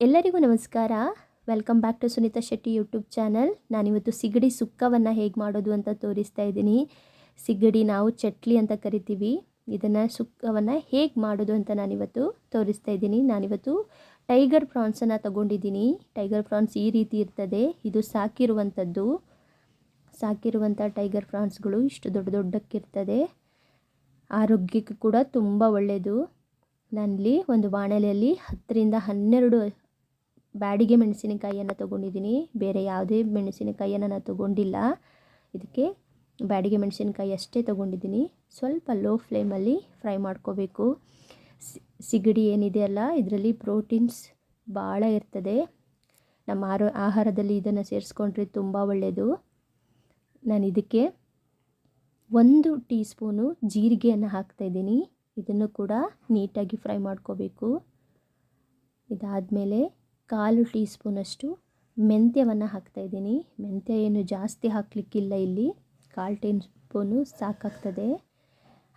ಎಲ್ಲರಿಗೂ ನಮಸ್ಕಾರ. Welcome back to Sunita Shetty YouTube channel ನಾನಿವತ್ತು ಸಿಗಡಿ ಸುಕ್ಕವನ್ನು ಹೇಗೆ ಮಾಡೋದು ಅಂತ ತೋರಿಸ್ತಾ ಇದ್ದೀನಿ. ಸಿಗಡಿ ನಾವು ಚಟ್ಲಿ ಅಂತ ಕರಿತೀವಿ. ಇದನ್ನು ಸುಕ್ಕವನ್ನು ಹೇಗೆ ಮಾಡೋದು ಅಂತ ನಾನಿವತ್ತು ತೋರಿಸ್ತಾ ಇದ್ದೀನಿ. ನಾನಿವತ್ತು ಟೈಗರ್ ಪ್ರಾನ್ಸನ್ನು ತಗೊಂಡಿದ್ದೀನಿ. ಟೈಗರ್ ಪ್ರಾನ್ಸ್ ಈ ರೀತಿ ಇರ್ತದೆ. ಇದು ಸಾಕಿರುವಂಥದ್ದು. ಸಾಕಿರುವಂಥ ಟೈಗರ್ ಪ್ರಾನ್ಸ್ಗಳು ಇಷ್ಟು ದೊಡ್ಡ ದೊಡ್ಡಕ್ಕಿರ್ತದೆ. ಆರೋಗ್ಯಕ್ಕೆ ಕೂಡ ತುಂಬ ಒಳ್ಳೆಯದು ನಾನಿಲ್ಲಿ ಒಂದು ಬಾಣಲೆಯಲ್ಲಿ ಹತ್ತರಿಂದ ಹನ್ನೆರಡು ಬ್ಯಾಡಿಗೆ ಮೆಣಸಿನಕಾಯಿಯನ್ನು ತೊಗೊಂಡಿದ್ದೀನಿ. ಬೇರೆ ಯಾವುದೇ ಮೆಣಸಿನಕಾಯಿಯನ್ನು ನಾನು ತೊಗೊಂಡಿಲ್ಲ. ಇದಕ್ಕೆ ಬ್ಯಾಡಿಗೆ ಮೆಣಸಿನಕಾಯಿ ಅಷ್ಟೇ ತೊಗೊಂಡಿದ್ದೀನಿ. ಸ್ವಲ್ಪ ಲೋ ಫ್ಲೇಮಲ್ಲಿ ಫ್ರೈ ಮಾಡ್ಕೋಬೇಕು. ಸಿಗಡಿ ಏನಿದೆಯಲ್ಲ ಇದರಲ್ಲಿ ಪ್ರೋಟೀನ್ಸ್ ಭಾಳ ಇರ್ತದೆ. ನಮ್ಮ ಆರೋ, ಆಹಾರದಲ್ಲಿ ಇದನ್ನು ಸೇರಿಸ್ಕೊಂಡ್ರೆ ತುಂಬ ಒಳ್ಳೆಯದು ನಾನು ಇದಕ್ಕೆ ಒಂದು ಟೀ ಸ್ಪೂನು ಜೀರಿಗೆಯನ್ನು ಹಾಕ್ತಾಯಿದ್ದೀನಿ ಇದನ್ನು ಕೂಡ ನೀಟಾಗಿ ಫ್ರೈ ಮಾಡ್ಕೋಬೇಕು. ಇದಾದಮೇಲೆ ಕಾಲು ಟೀ ಸ್ಪೂನಷ್ಟು ಮೆಂತ್ಯವನ್ನು ಹಾಕ್ತಾಯಿದ್ದೀನಿ ಮೆಂತ್ಯ ಏನು ಜಾಸ್ತಿ ಹಾಕಲಿಕ್ಕಿಲ್ಲ ಇಲ್ಲಿ. ಕಾಲು ಟೀ ಸ್ಪೂನು ಸಾಕಾಗ್ತದೆ.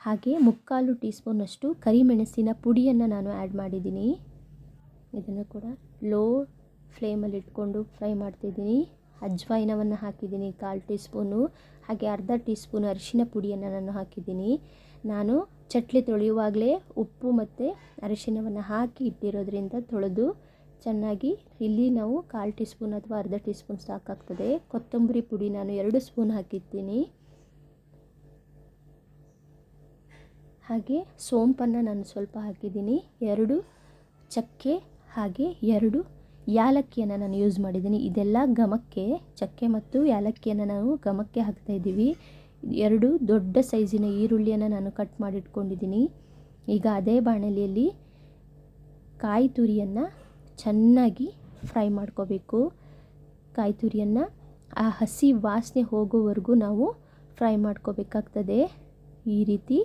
ಹಾಗೆ ಮುಕ್ಕಾಲು ಟೀ ಸ್ಪೂನಷ್ಟು ಕರಿಮೆಣಸಿನ ಪುಡಿಯನ್ನು ನಾನು ಆ್ಯಡ್ ಮಾಡಿದ್ದೀನಿ. ಇದನ್ನು ಕೂಡ ಲೋ ಫ್ಲೇಮಲ್ಲಿ ಇಟ್ಕೊಂಡು ಫ್ರೈ ಮಾಡ್ತಿದ್ದೀನಿ ಅಜ್ವಾಯಿನವನ್ನು ಹಾಕಿದ್ದೀನಿ ಕಾಲು ಟೀ ಸ್ಪೂನು ಹಾಗೆ ಅರ್ಧ ಟೀ ಸ್ಪೂನ್ ಅರಿಶಿನ ಪುಡಿಯನ್ನು ನಾನು ಹಾಕಿದ್ದೀನಿ. ನಾನು ಚಟ್ಲಿ ತೊಳೆಯುವಾಗಲೇ ಉಪ್ಪು ಮತ್ತು ಅರಿಶಿನವನ್ನು ಹಾಕಿ ಇಟ್ಟಿರೋದ್ರಿಂದ ತೊಳೆದು ಚೆನ್ನಾಗಿ ಇಲ್ಲಿ ನಾವು ಕಾಲು ಟೀ ಸ್ಪೂನ್ ಅಥವಾ ಅರ್ಧ ಟೀ ಸ್ಪೂನ್ ಸಾಕಾಗ್ತದೆ. ಕೊತ್ತಂಬರಿ ಪುಡಿ ನಾನು ಎರಡು ಸ್ಪೂನ್ ಹಾಕಿದ್ದೀನಿ ಹಾಗೆ ಸೋಂಪನ್ನು ನಾನು ಸ್ವಲ್ಪ ಹಾಕಿದ್ದೀನಿ. ಎರಡು ಚಕ್ಕೆ ಹಾಗೆ ಎರಡು ಯಾಲಕ್ಕಿಯನ್ನು ನಾನು ಯೂಸ್ ಮಾಡಿದ್ದೀನಿ. ಇದೆಲ್ಲ ಘಮಕ್ಕೆ, ಚಕ್ಕೆ ಮತ್ತು ಯಾಲಕ್ಕಿಯನ್ನು ನಾವು ಘಮಕ್ಕೆ ಹಾಕ್ತಾಯಿದ್ದೀವಿ ಎರಡು ದೊಡ್ಡ ಸೈಜಿನ ಈರುಳ್ಳಿಯನ್ನು ನಾನು ಕಟ್ ಮಾಡಿಟ್ಕೊಂಡಿದ್ದೀನಿ. ಈಗ ಅದೇ ಬಾಣಲಿಯಲ್ಲಿ ಕಾಯಿ ತುರಿಯನ್ನು ಚೆನ್ನಾಗಿ ಫ್ರೈ ಮಾಡ್ಕೋಬೇಕು. ಕಾಯಿ ತುರಿಯನ್ನು ಆ ಹಸಿ ವಾಸನೆ ಹೋಗೋವರೆಗೂ ನಾವು ಫ್ರೈ ಮಾಡ್ಕೋಬೇಕಾಗ್ತದೆ. ಈ ರೀತಿ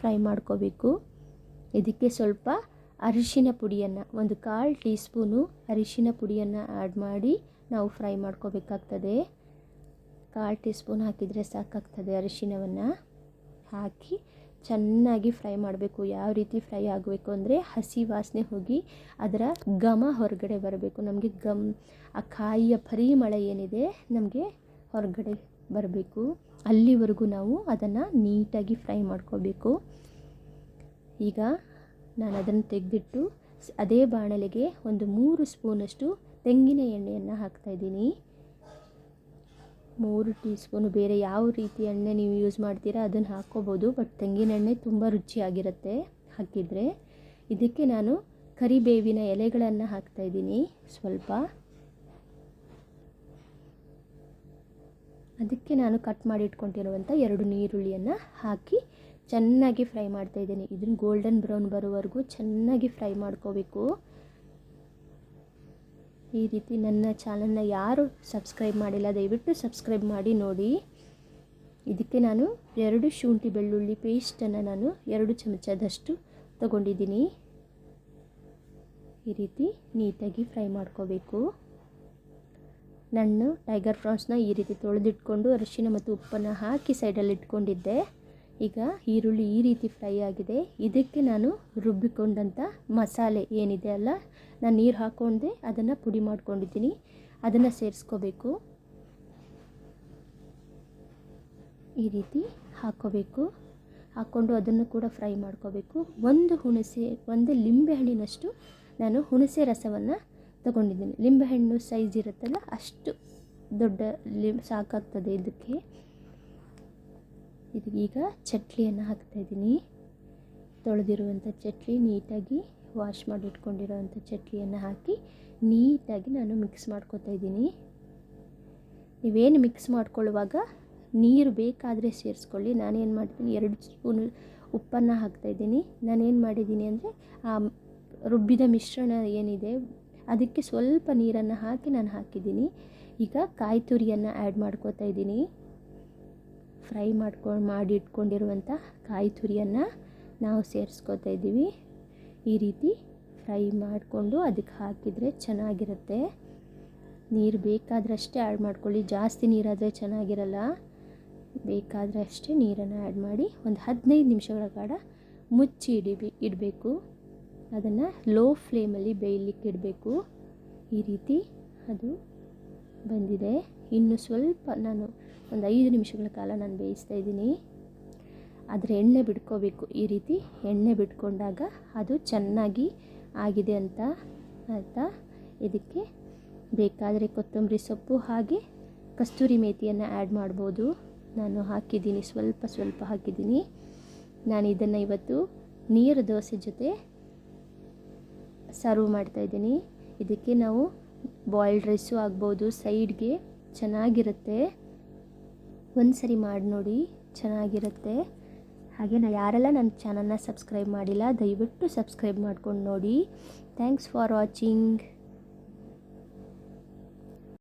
ಫ್ರೈ ಮಾಡ್ಕೋಬೇಕು. ಇದಕ್ಕೆ ಸ್ವಲ್ಪ ಅರಿಶಿನ ಪುಡಿಯನ್ನು, ಒಂದು ಕಾಲು ಟೀ ಸ್ಪೂನು ಅರಿಶಿನ ಪುಡಿಯನ್ನು ಆ್ಯಡ್ ಮಾಡಿ ನಾವು ಫ್ರೈ ಮಾಡ್ಕೋಬೇಕಾಗ್ತದೆ. ಕಾಲು ಟೀ ಸ್ಪೂನ್ ಹಾಕಿದರೆ ಸಾಕಾಗ್ತದೆ ಅರಿಶಿನವನ್ನು. ಹಾಕಿ ಚೆನ್ನಾಗಿ ಫ್ರೈ ಮಾಡಬೇಕು, ಯಾವ ರೀತಿ ಫ್ರೈ ಆಗಬೇಕು ಅಂದರೆ ಹಸಿ ವಾಸನೆ ಹೋಗಿ ಅದರ ಘಮ ಹೊರಗಡೆ ಬರಬೇಕು. ನಮಗೆ ಗಮ್ ಆ ಕಾಯಿಯ ಪರಿಮಳ ಏನಿದೆ ನಮಗೆ ಹೊರಗಡೆ ಬರಬೇಕು. ಅಲ್ಲಿವರೆಗೂ ನಾವು ಅದನ್ನು ನೀಟಾಗಿ ಫ್ರೈ ಮಾಡ್ಕೋಬೇಕು. ಈಗ ನಾನು ಅದನ್ನು ತೆಗೆದಿಟ್ಟು ಅದೇ ಬಾಣಲೆಗೆ ಒಂದು ಮೂರು ಸ್ಪೂನಷ್ಟು ತೆಂಗಿನ ಎಣ್ಣೆಯನ್ನು ಹಾಕ್ತಾಯಿದ್ದೀನಿ ಮೂರು ಟೀ ಸ್ಪೂನು ಬೇರೆ ಯಾವ ರೀತಿ ಎಣ್ಣೆ ನೀವು ಯೂಸ್ ಮಾಡ್ತೀರಾ ಅದನ್ನು ಹಾಕ್ಕೋಬೋದು. ಬಟ್ ತೆಂಗಿನ ಎಣ್ಣೆ ತುಂಬ ರುಚಿಯಾಗಿರುತ್ತೆ ಹಾಕಿದರೆ. ಇದಕ್ಕೆ ನಾನು ಕರಿಬೇವಿನ ಎಲೆಗಳನ್ನು ಹಾಕ್ತಾಯಿದ್ದೀನಿ ಸ್ವಲ್ಪ. ಅದಕ್ಕೆ ನಾನು ಕಟ್ ಮಾಡಿ ಇಟ್ಕೊಂಡಿರುವಂಥ ಎರಡು ನೀರುಳ್ಳಿಯನ್ನು ಹಾಕಿ ಚೆನ್ನಾಗಿ ಫ್ರೈ ಮಾಡ್ತಾಯಿದ್ದೀನಿ ಇದನ್ನು ಗೋಲ್ಡನ್ ಬ್ರೌನ್ ಬರೋವರೆಗೂ ಚೆನ್ನಾಗಿ ಫ್ರೈ ಮಾಡ್ಕೋಬೇಕು. ಈ ರೀತಿ ನನ್ನ ಚಾನಲ್ನ ಯಾರು ಸಬ್ಸ್ಕ್ರೈಬ್ ಮಾಡಿಲ್ಲ, ದಯವಿಟ್ಟು ಸಬ್ಸ್ಕ್ರೈಬ್ ಮಾಡಿ ನೋಡಿ. ಇದಕ್ಕೆ ನಾನು ಎರಡು ಶುಂಠಿ ಬೆಳ್ಳುಳ್ಳಿ ಪೇಸ್ಟನ್ನು ನಾನು ಎರಡು ಚಮಚದಷ್ಟು ತಗೊಂಡಿದ್ದೀನಿ. ಈ ರೀತಿ ನೀಟಾಗಿ ಫ್ರೈ ಮಾಡ್ಕೋಬೇಕು. ನಾನು ಟೈಗರ್ ಫ್ರಾನ್ಸ್ನ ಈ ರೀತಿ ತೊಳೆದಿಟ್ಕೊಂಡು ಅರಿಶಿನ ಮತ್ತು ಉಪ್ಪನ್ನು ಹಾಕಿ ಸೈಡಲ್ಲಿ ಇಟ್ಕೊಂಡಿದ್ದೆ ಈಗ ಈರುಳ್ಳಿ ಈ ರೀತಿ ಫ್ರೈ ಆಗಿದೆ. ಇದಕ್ಕೆ ನಾನು ರುಬ್ಬಿಕೊಂಡಂಥ ಮಸಾಲೆ ಏನಿದೆ ಅಲ್ಲ, ನಾನು ನೀರು ಹಾಕೊಂಡೆ ಅದನ್ನು ಪುಡಿ ಮಾಡ್ಕೊಂಡಿದ್ದೀನಿ. ಅದನ್ನು ಸೇರಿಸ್ಕೋಬೇಕು. ಈ ರೀತಿ ಹಾಕ್ಕೋಬೇಕು ಹಾಕ್ಕೊಂಡು ಅದನ್ನು ಕೂಡ ಫ್ರೈ ಮಾಡ್ಕೋಬೇಕು. ಒಂದು ಹುಣಸೆ, ಒಂದು ಲಿಂಬೆಹಣ್ಣಿನಷ್ಟು ನಾನು ಹುಣಸೆ ರಸವನ್ನು ತಗೊಂಡಿದ್ದೀನಿ. ಲಿಂಬೆಹಣ್ಣು ಸೈಜ್ ಇರುತ್ತಲ್ಲ, ಅಷ್ಟು ದೊಡ್ಡ ಲಿಂ ಸಾಕಾಗ್ತದೆ ಇದಕ್ಕೆ. ಇದೀಗ ಚಟ್ಲಿಯನ್ನು ಹಾಕ್ತಾಯಿದ್ದೀನಿ ತೊಳೆದಿರುವಂಥ ಚಟ್ಲಿ ನೀಟಾಗಿ ವಾಶ್ ಮಾಡಿ ಇಟ್ಕೊಂಡಿರೋವಂಥ ಚಟ್ಲಿಯನ್ನು ಹಾಕಿ ನೀಟಾಗಿ ನಾನು ಮಿಕ್ಸ್ ಮಾಡ್ಕೊತಾ ಇದ್ದೀನಿ. ನೀವೇನು ಮಿಕ್ಸ್ ಮಾಡ್ಕೊಳ್ಳುವಾಗ ನೀರು ಬೇಕಾದರೆ ಸೇರಿಸ್ಕೊಳ್ಳಿ. ನಾನೇನು ಮಾಡ್ತೀನಿ, ಎರಡು ಸ್ಪೂನು ಉಪ್ಪನ್ನು ಹಾಕ್ತಾಯಿದ್ದೀನಿ ನಾನೇನು ಮಾಡಿದ್ದೀನಿ ಅಂದರೆ ಆ ರುಬ್ಬಿದ ಮಿಶ್ರಣ ಏನಿದೆ, ಅದಕ್ಕೆ ಸ್ವಲ್ಪ ನೀರನ್ನು ಹಾಕಿ ನಾನು ಹಾಕಿದ್ದೀನಿ. ಈಗ ಕಾಯಿ ತುರಿಯನ್ನು ಆ್ಯಡ್ ಮಾಡ್ಕೋತಾ ಇದ್ದೀನಿ. ಫ್ರೈ ಮಾಡ್ಕೊಂಡು ಮಾಡಿ ಇಟ್ಕೊಂಡಿರುವಂಥ ಕಾಯಿ ತುರಿಯನ್ನು ನಾವು ಸೇರಿಸ್ಕೊತಾ ಇದ್ದೀವಿ. ಈ ರೀತಿ ಫ್ರೈ ಮಾಡಿಕೊಂಡು ಅದಕ್ಕೆ ಹಾಕಿದರೆ ಚೆನ್ನಾಗಿರುತ್ತೆ. ನೀರು ಬೇಕಾದ್ರಷ್ಟೇ ಆ್ಯಡ್ ಮಾಡ್ಕೊಳ್ಳಿ. ಜಾಸ್ತಿ ನೀರಾದರೆ ಚೆನ್ನಾಗಿರಲ್ಲ. ಬೇಕಾದರೆ ಅಷ್ಟೇ ನೀರನ್ನು ಆ್ಯಡ್ ಮಾಡಿ ಒಂದು ಹದಿನೈದು ನಿಮಿಷಗಳ ಕಾಡ ಮುಚ್ಚಿ ಇಡಿಬಿ ಇಡಬೇಕು. ಅದನ್ನು ಲೋ ಫ್ಲೇಮಲ್ಲಿ ಬೇಯಲಿಕ್ಕೆ ಇಡಬೇಕು. ಈ ರೀತಿ ಅದು ಬಂದಿದೆ. ಇನ್ನು ಸ್ವಲ್ಪ ನಾನು ಒಂದು ಐದು ನಿಮಿಷಗಳ ಕಾಲ ನಾನು ಬೇಯಿಸ್ತಾ ಇದ್ದೀನಿ. ಆದರೆ ಎಣ್ಣೆ ಬಿಟ್ಕೋಬೇಕು. ಈ ರೀತಿ ಎಣ್ಣೆ ಬಿಟ್ಕೊಂಡಾಗ ಅದು ಚೆನ್ನಾಗಿ ಆಗಿದೆ ಅಂತ ಆಯಿತಾ ಇದಕ್ಕೆ ಬೇಕಾದರೆ ಕೊತ್ತಂಬರಿ ಸೊಪ್ಪು ಹಾಗೆ ಕಸ್ತೂರಿ ಮೇಥಿಯನ್ನು ಆ್ಯಡ್ ಮಾಡ್ಬೋದು. ನಾನು ಹಾಕಿದ್ದೀನಿ, ಸ್ವಲ್ಪ ಸ್ವಲ್ಪ ಹಾಕಿದ್ದೀನಿ. ನಾನು ಇದನ್ನು ಇವತ್ತು ನೀರು ದೋಸೆ ಜೊತೆ ಸರ್ವ್ ಮಾಡ್ತಾಯಿದ್ದೀನಿ ಇದಕ್ಕೆ ನಾವು ಬಾಯ್ಲ್ಡ್ ರೈಸು ಆಗ್ಬೋದು, ಸೈಡ್ಗೆ ಚೆನ್ನಾಗಿರುತ್ತೆ. ಒಂದು ಸರಿ ಮಾಡಿ ನೋಡಿ, ಚೆನ್ನಾಗಿರುತ್ತೆ. ಹಾಗೆ ನಾ ಯಾರೆಲ್ಲ ನನ್ನ ಚಾನಲ್ನ ಸಬ್ಸ್ಕ್ರೈಬ್ ಮಾಡಿಲ್ಲ, ದಯವಿಟ್ಟು ಸಬ್ಸ್ಕ್ರೈಬ್ ಮಾಡ್ಕೊಂಡು ನೋಡಿ. Thanks for watching.